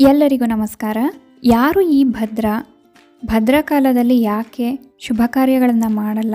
ಎಲ್ಲರಿಗೂ ನಮಸ್ಕಾರ. ಯಾರು ಈ ಭದ್ರ? ಭದ್ರಕಾಲದಲ್ಲಿ ಯಾಕೆ ಶುಭ ಕಾರ್ಯಗಳನ್ನು ಮಾಡಲ್ಲ?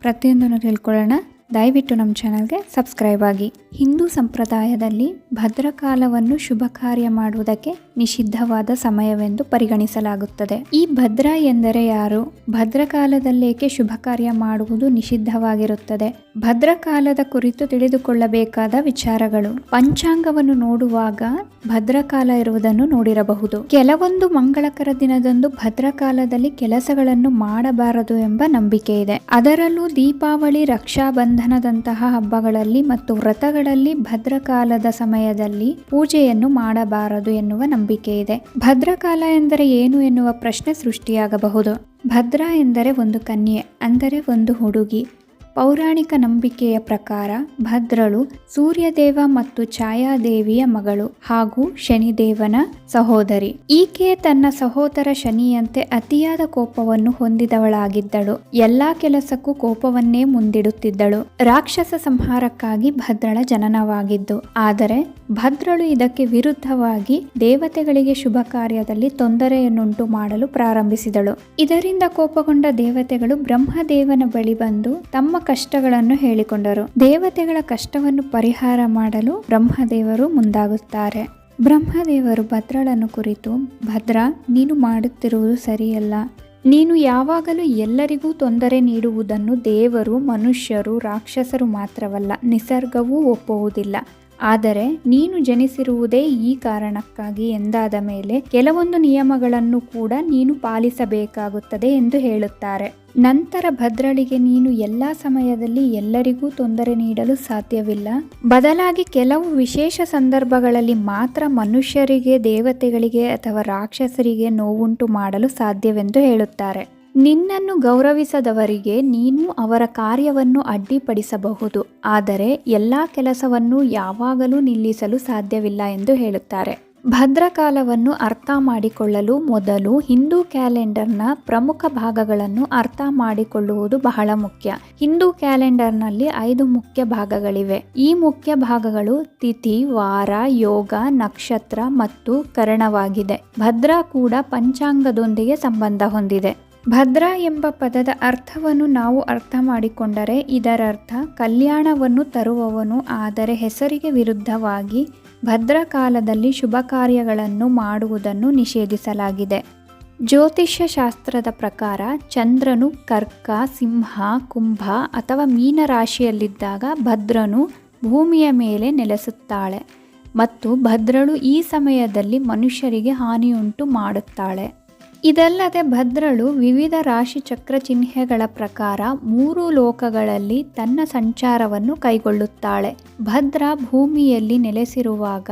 ಪ್ರತಿಯೊಂದನ್ನು ತಿಳ್ಕೊಳ್ಳೋಣ. ದಯವಿಟ್ಟು ನಮ್ಮ ಚಾನಲ್ಗೆ ಸಬ್ಸ್ಕ್ರೈಬ್ ಆಗಿ. ಹಿಂದೂ ಸಂಪ್ರದಾಯದಲ್ಲಿ ಭದ್ರಕಾಲವನ್ನು ಶುಭ ಕಾರ್ಯ ಮಾಡುವುದಕ್ಕೆ ನಿಷಿದ್ಧವಾದ ಸಮಯವೆಂದು ಪರಿಗಣಿಸಲಾಗುತ್ತದೆ. ಈ ಭದ್ರ ಎಂದರೆ ಯಾರು? ಭದ್ರಕಾಲದಲ್ಲೇಕೆ ಶುಭ ಕಾರ್ಯ ಮಾಡುವುದು ನಿಷಿದ್ಧವಾಗಿರುತ್ತದೆ? ಭದ್ರಕಾಲದ ಕುರಿತು ತಿಳಿದುಕೊಳ್ಳಬೇಕಾದ ವಿಚಾರಗಳು. ಪಂಚಾಂಗವನ್ನು ನೋಡುವಾಗ ಭದ್ರಕಾಲ ಇರುವುದನ್ನು ನೋಡಿರಬಹುದು. ಕೆಲವೊಂದು ಮಂಗಳಕರ ದಿನದಂದು ಭದ್ರಕಾಲದಲ್ಲಿ ಕೆಲಸಗಳನ್ನು ಮಾಡಬಾರದು ಎಂಬ ನಂಬಿಕೆ ಇದೆ. ಅದರಲ್ಲೂ ದೀಪಾವಳಿ, ರಕ್ಷಾಬಂಧನದಂತಹ ಹಬ್ಬಗಳಲ್ಲಿ ಮತ್ತು ವ್ರತಗಳಲ್ಲಿ ಭದ್ರಕಾಲದ ಸಮಯದಲ್ಲಿ ಪೂಜೆಯನ್ನು ಮಾಡಬಾರದು ಎನ್ನುವ ನಂಬಿಕೆ ಇದೆ. ಭದ್ರಕಾಲ ಎಂದರೆ ಏನು ಎನ್ನುವ ಪ್ರಶ್ನೆ ಸೃಷ್ಟಿಯಾಗಬಹುದು. ಭದ್ರ ಎಂದರೆ ಒಂದು ಕನ್ಯೆ, ಅಂದರೆ ಒಂದು ಹುಡುಗಿ. ಪೌರಾಣಿಕ ನಂಬಿಕೆಯ ಪ್ರಕಾರ ಭದ್ರಳು ಸೂರ್ಯದೇವ ಮತ್ತು ಛಾಯಾದೇವಿಯ ಮಗಳು ಹಾಗೂ ಶನಿದೇವನ ಸಹೋದರಿ. ಈಕೆ ತನ್ನ ಸಹೋದರ ಶನಿಯಂತೆ ಅತಿಯಾದ ಕೋಪವನ್ನು ಹೊಂದಿದವಳಾಗಿದ್ದಳು. ಎಲ್ಲಾ ಕೆಲಸಕ್ಕೂ ಕೋಪವನ್ನೇ ಮುಂದಿಡುತ್ತಿದ್ದಳು. ರಾಕ್ಷಸ ಸಂಹಾರಕ್ಕಾಗಿ ಭದ್ರಳ ಜನನವಾಗಿದ್ದು, ಆದರೆ ಭದ್ರಳು ಇದಕ್ಕೆ ವಿರುದ್ಧವಾಗಿ ದೇವತೆಗಳಿಗೆ ಶುಭ ಕಾರ್ಯದಲ್ಲಿ ತೊಂದರೆಯನ್ನುಂಟು ಮಾಡಲು ಪ್ರಾರಂಭಿಸಿದಳು. ಇದರಿಂದ ಕೋಪಗೊಂಡ ದೇವತೆಗಳು ಬ್ರಹ್ಮದೇವನ ಬಳಿ ಬಂದು ತಮ್ಮ ಕಷ್ಟಗಳನ್ನು ಹೇಳಿಕೊಂಡರು. ದೇವತೆಗಳ ಕಷ್ಟವನ್ನು ಪರಿಹಾರ ಮಾಡಲು ಬ್ರಹ್ಮದೇವರು ಮುಂದಾಗುತ್ತಾರೆ. ಬ್ರಹ್ಮದೇವರು ಭದ್ರಳನ್ನು ಕುರಿತು, ಭದ್ರ, ನೀನು ಮಾಡುತ್ತಿರುವುದು ಸರಿಯಲ್ಲ. ನೀನು ಯಾವಾಗಲೂ ಎಲ್ಲರಿಗೂ ತೊಂದರೆ ನೀಡುವುದನ್ನು ದೇವರು, ಮನುಷ್ಯರು, ರಾಕ್ಷಸರು ಮಾತ್ರವಲ್ಲ, ನಿಸರ್ಗವೂ ಒಪ್ಪುವುದಿಲ್ಲ. ಆದರೆ ನೀನು ಜನಿಸಿರುವುದೇ ಈ ಕಾರಣಕ್ಕಾಗಿ ಎಂದಾದ ಮೇಲೆ ಕೆಲವೊಂದು ನಿಯಮಗಳನ್ನು ಕೂಡ ನೀನು ಪಾಲಿಸಬೇಕಾಗುತ್ತದೆ ಎಂದು ಹೇಳುತ್ತಾರೆ. ನಂತರ ಭದ್ರಳಿಗೆ, ನೀನು ಎಲ್ಲ ಸಮಯದಲ್ಲಿ ಎಲ್ಲರಿಗೂ ತೊಂದರೆ ನೀಡಲು ಸಾಧ್ಯವಿಲ್ಲ. ಬದಲಾಗಿ ಕೆಲವು ವಿಶೇಷ ಸಂದರ್ಭಗಳಲ್ಲಿ ಮಾತ್ರ ಮನುಷ್ಯರಿಗೆ, ದೇವತೆಗಳಿಗೆ ಅಥವಾ ರಾಕ್ಷಸರಿಗೆ ನೋವುಂಟು ಮಾಡಲು ಸಾಧ್ಯವೆಂದು ಹೇಳುತ್ತಾರೆ. ನಿನ್ನನ್ನು ಗೌರವಿಸದವರಿಗೆ ನೀನು ಅವರ ಕಾರ್ಯವನ್ನು ಅಡ್ಡಿಪಡಿಸಬಹುದು. ಆದರೆ ಎಲ್ಲ ಕೆಲಸವನ್ನು ಯಾವಾಗಲೂ ನಿಲ್ಲಿಸಲು ಸಾಧ್ಯವಿಲ್ಲ ಎಂದು ಹೇಳುತ್ತಾರೆ. ಭದ್ರಕಾಲವನ್ನು ಅರ್ಥ ಮಾಡಿಕೊಳ್ಳಲು ಮೊದಲು ಹಿಂದೂ ಕ್ಯಾಲೆಂಡರ್ನ ಪ್ರಮುಖ ಭಾಗಗಳನ್ನು ಅರ್ಥ ಮಾಡಿಕೊಳ್ಳುವುದು ಬಹಳ ಮುಖ್ಯ. ಹಿಂದೂ ಕ್ಯಾಲೆಂಡರ್ನಲ್ಲಿ ಐದು ಮುಖ್ಯ ಭಾಗಗಳಿವೆ. ಈ ಮುಖ್ಯ ಭಾಗಗಳು ತಿಥಿ, ವಾರ, ಯೋಗ, ನಕ್ಷತ್ರ ಮತ್ತು ಕರಣವಾಗಿದೆ. ಭದ್ರ ಕೂಡ ಪಂಚಾಂಗದೊಂದಿಗೆ ಸಂಬಂಧ ಹೊಂದಿದೆ. ಭದ್ರ ಎಂಬ ಪದದ ಅರ್ಥವನ್ನು ನಾವು ಅರ್ಥ ಮಾಡಿಕೊಂಡರೆ ಇದರರ್ಥ ಕಲ್ಯಾಣವನ್ನು ತರುವವನು ಆದರೆ ಹೆಸರಿಗೆ ವಿರುದ್ಧವಾಗಿ ಭದ್ರಕಾಲದಲ್ಲಿ ಶುಭ ಕಾರ್ಯಗಳನ್ನು ಮಾಡುವುದನ್ನು ನಿಷೇಧಿಸಲಾಗಿದೆ. ಜ್ಯೋತಿಷ್ಯ ಶಾಸ್ತ್ರದ ಪ್ರಕಾರ ಚಂದ್ರನು ಕರ್ಕ, ಸಿಂಹ, ಕುಂಭ ಅಥವಾ ಮೀನ ರಾಶಿಯಲ್ಲಿದ್ದಾಗ ಭದ್ರನು ಭೂಮಿಯ ಮೇಲೆ ನೆಲೆಸುತ್ತಾಳೆ ಮತ್ತು ಭದ್ರಳು ಈ ಸಮಯದಲ್ಲಿ ಮನುಷ್ಯರಿಗೆ ಹಾನಿಯುಂಟು ಮಾಡುತ್ತಾಳೆ. ಇದಲ್ಲದೆ ಭದ್ರಳು ವಿವಿಧ ರಾಶಿ ಚಕ್ರ ಚಿಹ್ನೆಗಳ ಪ್ರಕಾರ ಮೂರು ಲೋಕಗಳಲ್ಲಿ ತನ್ನ ಸಂಚಾರವನ್ನು ಕೈಗೊಳ್ಳುತ್ತಾಳೆ. ಭದ್ರ ಭೂಮಿಯಲ್ಲಿ ನೆಲೆಸಿರುವಾಗ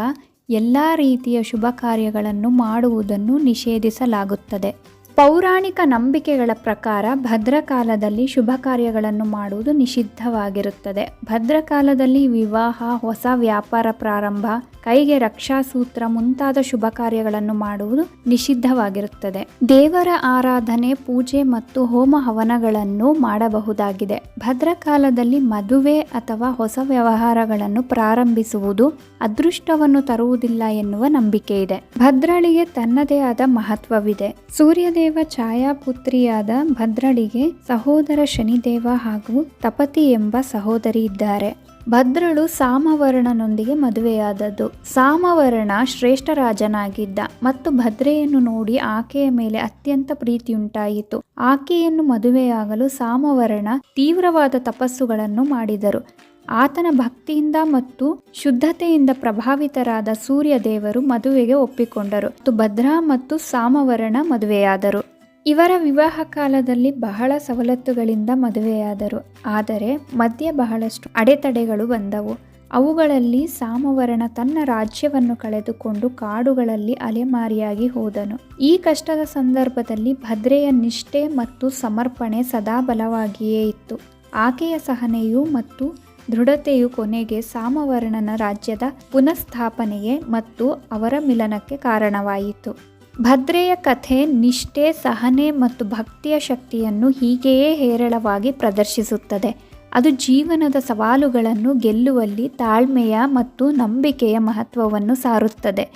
ಎಲ್ಲ ರೀತಿಯ ಶುಭ ಕಾರ್ಯಗಳನ್ನು ಮಾಡುವುದನ್ನು ನಿಷೇಧಿಸಲಾಗುತ್ತದೆ. ಪೌರಾಣಿಕ ನಂಬಿಕೆಗಳ ಪ್ರಕಾರ ಭದ್ರಕಾಲದಲ್ಲಿ ಶುಭ ಕಾರ್ಯಗಳನ್ನು ಮಾಡುವುದು ನಿಷಿದ್ಧವಾಗಿರುತ್ತದೆ. ಭದ್ರಕಾಲದಲ್ಲಿ ವಿವಾಹ, ಹೊಸ ವ್ಯಾಪಾರ ಪ್ರಾರಂಭ, ಕೈಗೆ ರಕ್ಷಾಸೂತ್ರ ಮುಂತಾದ ಶುಭ ಕಾರ್ಯಗಳನ್ನು ಮಾಡುವುದು ನಿಷಿದ್ಧವಾಗಿರುತ್ತದೆ. ದೇವರ ಆರಾಧನೆ, ಪೂಜೆ ಮತ್ತು ಹೋಮ ಹವನಗಳನ್ನು ಮಾಡಬಹುದಾಗಿದೆ. ಭದ್ರಕಾಲದಲ್ಲಿ ಮದುವೆ ಅಥವಾ ಹೊಸ ವ್ಯವಹಾರಗಳನ್ನು ಪ್ರಾರಂಭಿಸುವುದು ಅದೃಷ್ಟವನ್ನು ತರುವುದಿಲ್ಲ ಎನ್ನುವ ನಂಬಿಕೆ ಇದೆ ಭದ್ರಳಿಗೆ ತನ್ನದೇ ಆದ ಮಹತ್ವವಿದೆ. ಸೂರ್ಯದೇವ ಛಾಯಾಪುತ್ರಿಯಾದ ಭದ್ರಳಿಗೆ ಸಹೋದರ ಶನಿದೇವ ಹಾಗೂ ತಪತಿ ಎಂಬ ಸಹೋದರಿ ಇದ್ದಾರೆ. ಭದ್ರಳು ಸಾಮವರ್ಣನೊಂದಿಗೆ ಮದುವೆಯಾದದ್ದು. ಸಾಮವರ್ಣ ಶ್ರೇಷ್ಠ ರಾಜನಾಗಿದ್ದ ಮತ್ತು ಭದ್ರೆಯನ್ನು ನೋಡಿ ಆಕೆಯ ಮೇಲೆ ಅತ್ಯಂತ ಪ್ರೀತಿಯುಂಟಾಯಿತು. ಆಕೆಯನ್ನು ಮದುವೆಯಾಗಲು ಸಾಮವರ್ಣ ತೀವ್ರವಾದ ತಪಸ್ಸುಗಳನ್ನು ಮಾಡಿದರು. ಆತನ ಭಕ್ತಿಯಿಂದ ಮತ್ತು ಶುದ್ಧತೆಯಿಂದ ಪ್ರಭಾವಿತರಾದ ಸೂರ್ಯ ದೇವರು ಮದುವೆಗೆ ಒಪ್ಪಿಕೊಂಡರು. ಮತ್ತು ಭದ್ರಾ ಮತ್ತು ಸಾಮವರ್ಣ ಮದುವೆಯಾದರು. ಇವರ ವಿವಾಹ ಕಾಲದಲ್ಲಿ ಬಹಳ ಸವಲತ್ತುಗಳಿಂದ ಮದುವೆಯಾದರು. ಆದರೆ ಮಧ್ಯೆ ಬಹಳಷ್ಟು ಅಡೆತಡೆಗಳು ಬಂದವು. ಅವುಗಳಲ್ಲಿ ಸಾಮವರ್ಣ ತನ್ನ ರಾಜ್ಯವನ್ನು ಕಳೆದುಕೊಂಡು ಕಾಡುಗಳಲ್ಲಿ ಅಲೆಮಾರಿಯಾಗಿ ಹೋದನು. ಈ ಕಷ್ಟದ ಸಂದರ್ಭದಲ್ಲಿ ಭದ್ರೆಯ ನಿಷ್ಠೆ ಮತ್ತು ಸಮರ್ಪಣೆ ಸದಾ ಬಲವಾಗಿಯೇ ಇತ್ತು. ಆಕೆಯ ಸಹನೆಯು ಮತ್ತು ದೃಢತೆಯು ಕೊನೆಗೆ ಸಾಮವರ್ಣನ ರಾಜ್ಯದ ಪುನಃಸ್ಥಾಪನೆಗೆ ಮತ್ತು ಅವರ ಮಿಲನಕ್ಕೆ ಕಾರಣವಾಯಿತು. ಭದ್ರೆಯ ಕಥೆ, ನಿಷ್ಠೆ, ಸಹನೆ ಮತ್ತು ಭಕ್ತಿಯ ಶಕ್ತಿಯನ್ನು ಹೀಗೆಯೇ ಹೇರಳವಾಗಿ ಪ್ರದರ್ಶಿಸುತ್ತದೆ. ಅದು ಜೀವನದ ಸವಾಲುಗಳನ್ನು ಗೆಲ್ಲುವಲ್ಲಿ ತಾಳ್ಮೆಯ ಮತ್ತು ನಂಬಿಕೆಯ ಮಹತ್ವವನ್ನು ಸಾರುತ್ತದೆ.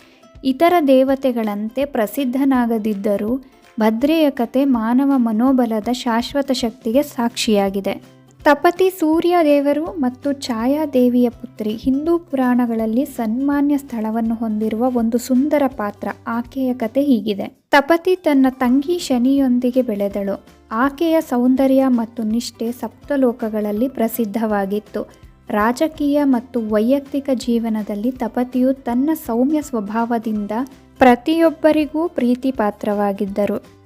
ಇತರ ದೇವತೆಗಳಂತೆ ಪ್ರಸಿದ್ಧನಾಗದಿದ್ದರೂ ಭದ್ರೆಯ ಕಥೆ ಮಾನವ ಮನೋಬಲದ ಶಾಶ್ವತ ಶಕ್ತಿಗೆ ಸಾಕ್ಷಿಯಾಗಿದೆ. ತಪತಿ ಸೂರ್ಯ ದೇವರು ಮತ್ತು ಛಾಯಾದೇವಿಯ ಪುತ್ರಿ ಹಿಂದೂ ಪುರಾಣಗಳಲ್ಲಿ ಸನ್ಮಾನ್ಯ ಸ್ಥಳವನ್ನು ಹೊಂದಿರುವ ಒಂದು ಸುಂದರ ಪಾತ್ರ. ಆಕೆಯ ಕತೆ ಹೀಗಿದೆ. ತಪತಿ ತನ್ನ ತಂಗಿ ಶನಿಯೊಂದಿಗೆ ಬೆಳೆದಳು. ಆಕೆಯ ಸೌಂದರ್ಯ ಮತ್ತು ನಿಷ್ಠೆ ಸಪ್ತಲೋಕಗಳಲ್ಲಿ ಪ್ರಸಿದ್ಧವಾಗಿತ್ತು. ರಾಜಕೀಯ ಮತ್ತು ವೈಯಕ್ತಿಕ ಜೀವನದಲ್ಲಿ ತಪತಿಯು ತನ್ನ ಸೌಮ್ಯ ಸ್ವಭಾವದಿಂದ ಪ್ರತಿಯೊಬ್ಬರಿಗೂ ಪ್ರೀತಿ ಪಾತ್ರವಾಗಿದ್ದರು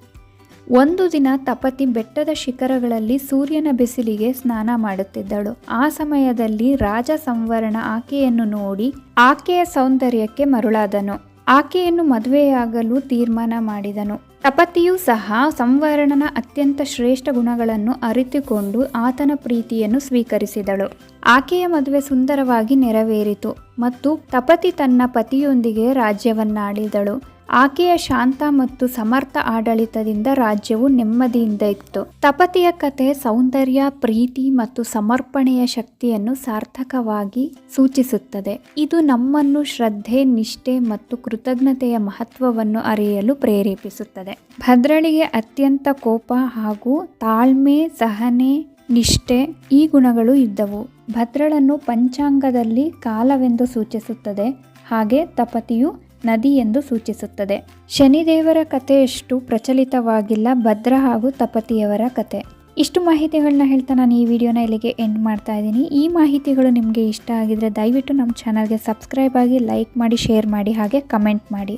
ಒಂದು ದಿನ ತಪತಿ ಬೆಟ್ಟದ ಶಿಖರಗಳಲ್ಲಿ ಸೂರ್ಯನ ಬಿಸಿಲಿಗೆ ಸ್ನಾನ ಮಾಡುತ್ತಿದ್ದಳು. ಆ ಸಮಯದಲ್ಲಿ ರಾಜ ಸಂವರಣ ಆಕೆಯನ್ನು ನೋಡಿ ಆಕೆಯ ಸೌಂದರ್ಯಕ್ಕೆ ಮರುಳಾದನು. ಆಕೆಯನ್ನು ಮದುವೆಯಾಗಲು ತೀರ್ಮಾನ ಮಾಡಿದನು. ತಪತಿಯೂ ಸಹ ಸಂವರಣನ ಅತ್ಯಂತ ಶ್ರೇಷ್ಠ ಗುಣಗಳನ್ನು ಅರಿತುಕೊಂಡು ಆತನ ಪ್ರೀತಿಯನ್ನು ಸ್ವೀಕರಿಸಿದಳು. ಆಕೆಯ ಮದುವೆ ಸುಂದರವಾಗಿ ನೆರವೇರಿತು ಮತ್ತು ತಪತಿ ತನ್ನ ಪತಿಯೊಂದಿಗೆ ರಾಜ್ಯವನ್ನಾಳಿದಳು ಆಕೆಯ ಶಾಂತ ಮತ್ತು ಸಮರ್ಥ ಆಡಳಿತದಿಂದ ರಾಜ್ಯವು ನೆಮ್ಮದಿಯಿಂದ ಇತ್ತು. ತಪತಿಯ ಕಥೆ ಸೌಂದರ್ಯ, ಪ್ರೀತಿ ಮತ್ತು ಸಮರ್ಪಣೆಯ ಶಕ್ತಿಯನ್ನು ಸಾರ್ಥಕವಾಗಿ ಸೂಚಿಸುತ್ತದೆ. ಇದು ನಮ್ಮನ್ನು ಶ್ರದ್ಧೆ, ನಿಷ್ಠೆ ಮತ್ತು ಕೃತಜ್ಞತೆಯ ಮಹತ್ವವನ್ನು ಅರಿಯಲು ಪ್ರೇರೇಪಿಸುತ್ತದೆ. ಭದ್ರಳಿಗೆ ಅತ್ಯಂತ ಕೋಪ ಹಾಗೂ ತಾಳ್ಮೆ, ಸಹನೆ, ನಿಷ್ಠೆ ಈ ಗುಣಗಳು ಇದ್ದವು. ಭದ್ರಳನ್ನು ಪಂಚಾಂಗದಲ್ಲಿ ಕಾಲವೆಂದು ಸೂಚಿಸುತ್ತದೆ. ಹಾಗೆ ತಪತಿಯು ನದಿ ಎಂದು ಸೂಚಿಸುತ್ತದೆ. ಶನಿದೇವರ ಕಥೆಯಷ್ಟು ಪ್ರಚಲಿತವಾಗಿಲ್ಲ, ಭದ್ರ ಹಾಗೂ ತಪತಿಯವರ ಕತೆ. ಇಷ್ಟು ಮಾಹಿತಿಗಳನ್ನ ಹೇಳ್ತಾ ನಾನು ಈ ವಿಡಿಯೋನ ಇಲ್ಲಿಗೆ ಎಂಡ್ ಮಾಡ್ತಾ ಇದ್ದೀನಿ. ಈ ಮಾಹಿತಿಗಳು ನಿಮಗೆ ಇಷ್ಟ ಆಗಿದ್ರೆ ದಯವಿಟ್ಟು ನಮ್ಮ ಚಾನಲ್ಗೆ ಸಬ್ಸ್ಕ್ರೈಬ್ ಆಗಿ ಲೈಕ್ ಮಾಡಿ ಶೇರ್ ಮಾಡಿ, ಹಾಗೆ ಕಮೆಂಟ್ ಮಾಡಿ.